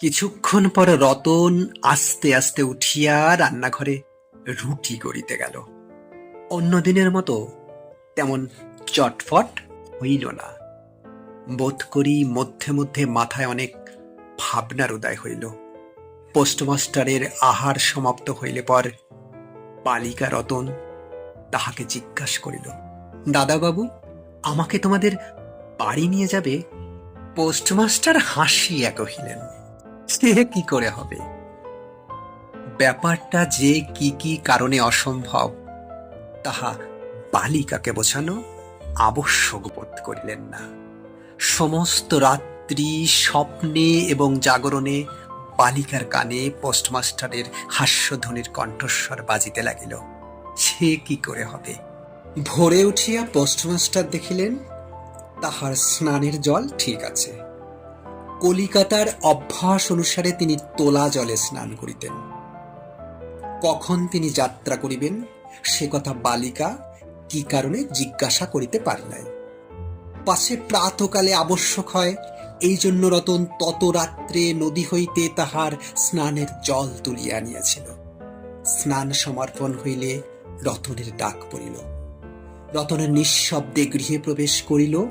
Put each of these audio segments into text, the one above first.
কিছুক্ষণ পর রতন আস্তে আস্তে উঠিয়া রান্নাঘরে রুটি করিতে গেল। অন্য দিনের মতো তেমন চটফট হইল না। বোধ করি মধ্যে মধ্যে মাথায় অনেক ভাবনার উদয় হইল। পোস্টমাস্টারের আহার সমাপ্ত হইলে পর বালিকা রতন তাহাকে জিজ্ঞাসা করিল, দাদাবাবু, আমাকে তোমাদের বাড়ি নিয়ে যাবে? পোস্টমাস্টার হাসিয়া কহিলেন সে কি করে হবে? ব্যাপারটা যে কি কি কারণে অসম্ভব, তাহা বালিকাকে বোঝানো আবশ্যক বোধ করিলেন না। সমস্ত রাত্রি স্বপ্নে এবং জাগরণে বালিকার কানে পোস্টমাস্টারের হাস্যধ্বনির কণ্ঠস্বর বাজিতে লাগিল। সে কি করে হবে? ভোরে উঠিয়া পোস্টমাস্টার দেখিলেন, তাহার স্নানের জল ঠিক আছে। কলিকাতার অভ্যাস অনুসারে তিনি তোলা জলে স্নান করিতেন। কখন তিনি যাত্রা করিবেন, সে কথা বালিকা কি কারণে জিজ্ঞাসা করিতে পারে নাই। পাশে প্রাতকালে আবশ্যক হয়, এই জন্য রতন তত রাত্রে নদী হইতে তাহার স্নানের জল তুলিয়া আনিয়াছিল। স্নান সমর্পণ হইলে রতনের ডাক পড়িল। রতনের নিঃশব্দে গৃহে প্রবেশ করিল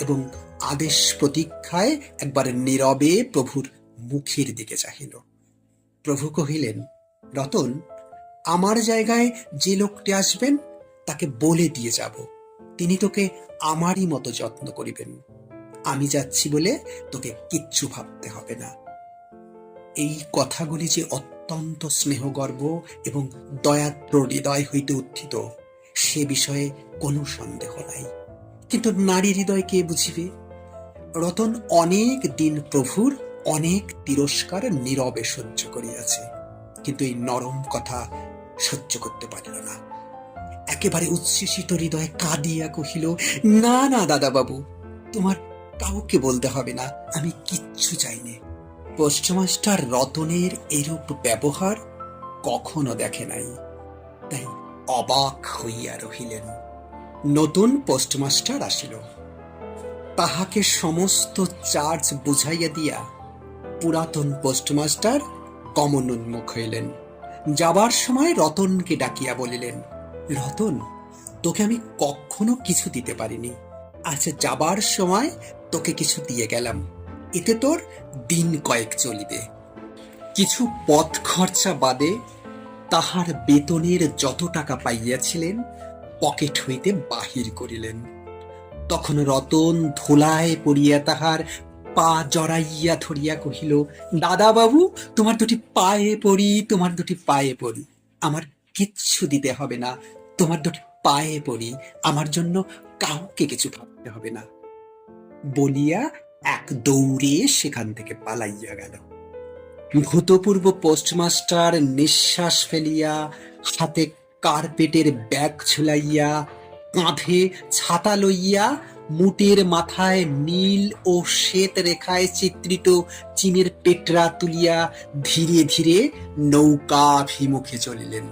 এবং আদেশ প্রতীক্ষায় একবার নীরবে প্রভুর মুখের দিকে চাহিল। প্রভু কহিলেন, রতন, আমার জায়গায় যে লোকটি আসবেন, তাকে বলে দিয়ে যাব। তিনি তোকে আমারই মতো যত্ন করিবেন। আমি যাচ্ছি বলে তোকে কিচ্ছু ভাবতে হবে না। এই কথাগুলি যে অত্যন্ত স্নেহগর্ব এবং দয়াদ্র হৃদয় হইতে উত্থিত, সে বিষয়ে কোনো সন্দেহ নাই। কিন্তু নারী হৃদয় কে বুঝিবে? রতন অনেক দিন প্রভুর অনেক তিরস্কার নীরবে সহ্য করিয়াছে, কিন্তু এই নরম কথা সহ্য করতে পারিল না। একেবারে উচ্ছ্বসিত হৃদয়ে কাঁদিয়া কহিল, না না দাদা বাবু তোমার কাউকে বলতে হবে না, আমি কিচ্ছু চাইনি। পোস্টমাস্টার রতনের এরূপ ব্যবহার কখনো দেখে নাই। তাই অবাক হইয়া রহিলেন। নতুন পোস্টমাস্টার আসিল। তাহাকে সমস্ত চার্জ বুঝাইয়া দিয়া পুরাতন পোস্টমাস্টার কমন উন্মুখ হইলেন। যাবার সময় রতনকে ডাকিয়া বলিলেন, রতন, তোকে আমি কখনো কিছু দিতে পারিনি। আচ্ছা যাবার সময় তোকে কিছু দিয়ে গেলাম। এতে তোর দিন কয়েক চলিবে। কিছু পথ খরচা বাদে তাহার বেতনের যত টাকা পাইয়াছিলেন, পকেট হইতে বাহির করিলেন। তখন রতন ধোলায় পড়িয়া তাহার পা জড়াইয়া ধরিয়া কহিল দাদা বাবু তোমার দুটি পায়ে পড়ি, তোমার দুটি পায়ে পড়ি। আমার কিচ্ছু দিতে হবে না, তোমার দুটি পায়ে পড়ি। আমার জন্য কাউকে কিছু ভাবতে হবে না। বলিয়া এক দৌড়ে সেখান থেকে পালাইয়া গেল। ভূতপূর্ব পোস্টমাস্টার নিঃশ্বাস ফেলিয়া হাতে কার্পেটের ব্যাগ ঝুলাইয়া কাঁধে ছাতা লইয়া মুটের মাথায় নীল ও শ্বেত রেখায় চিত্রিত চীনের পেটরা তুলিয়া ধীরে ধীরে নৌকাভিমুখে চলিলেন।